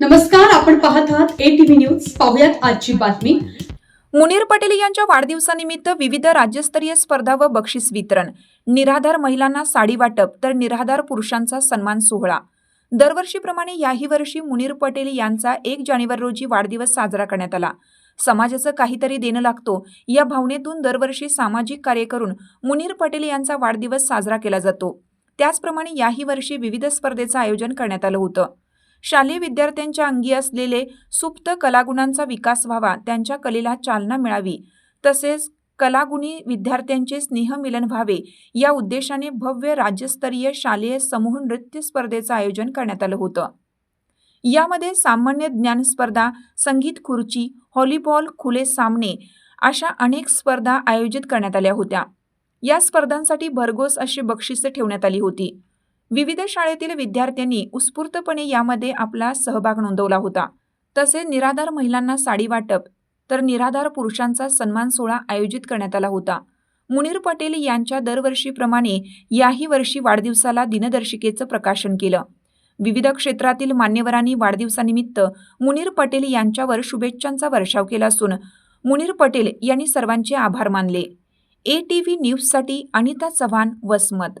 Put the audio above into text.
नमस्कार आपण पाहत आहात ए टीव्ही न्यूज पाहुयात आजची बातमी. मुनीर पटेल यांच्या वाढदिवसानिमित्त विविध राज्यस्तरीय स्पर्धा व बक्षीस वितरण. निराधार महिलांना साडी वाटप तर निराधार पुरुषांचा सन्मान सोहळा. दरवर्षीप्रमाणे याही वर्षी मुनीर पटेल यांचा एक जानेवारी रोजी वाढदिवस साजरा करण्यात आला. समाजाचं काहीतरी देणं लागतो या भावनेतून दरवर्षी सामाजिक कार्य करून मुनीर पटेल यांचा वाढदिवस साजरा केला जातो. त्याचप्रमाणे याही वर्षी विविध स्पर्धेचं आयोजन करण्यात आलं होतं. शालेय विद्यार्थ्यांच्या अंगी असलेले सुप्त कलागुणांचा विकास व्हावा त्यांच्या कलेला चालना मिळावी. तसेच कलागुणी विद्यार्थ्यांचे स्नेहमिलन व्हावे या उद्देशाने भव्य राज्यस्तरीय शालेय समूह नृत्य स्पर्धेचं आयोजन करण्यात आलं होतं. यामध्ये सामान्य ज्ञान स्पर्धा संगीत खुर्ची हॉलीबॉल खुले सामने अशा अनेक स्पर्धा आयोजित करण्यात आल्या होत्या. या स्पर्धांसाठी भरघोस अशी बक्षिसे ठेवण्यात आली होती. विविध शाळेतील विद्यार्थ्यांनी उत्स्फूर्तपणे यामध्ये आपला सहभाग नोंदवला होता. तसेच निराधार महिलांना साडी वाटप तर निराधार पुरुषांचा सन्मान सोहळा आयोजित करण्यात आला होता. मुनीर पटेल यांच्या दरवर्षीप्रमाणे याही वर्षी वाढदिवसाला दिनदर्शिकेचं प्रकाशन केलं. विविध क्षेत्रातील मान्यवरांनी वाढदिवसानिमित्त मुनीर पटेल यांच्यावर शुभेच्छांचा वर्षाव केला असून मुनीर पटेल यांनी सर्वांचे आभार मानले. ए टी व्ही न्यूजसाठी अनिता चव्हाण वसमत.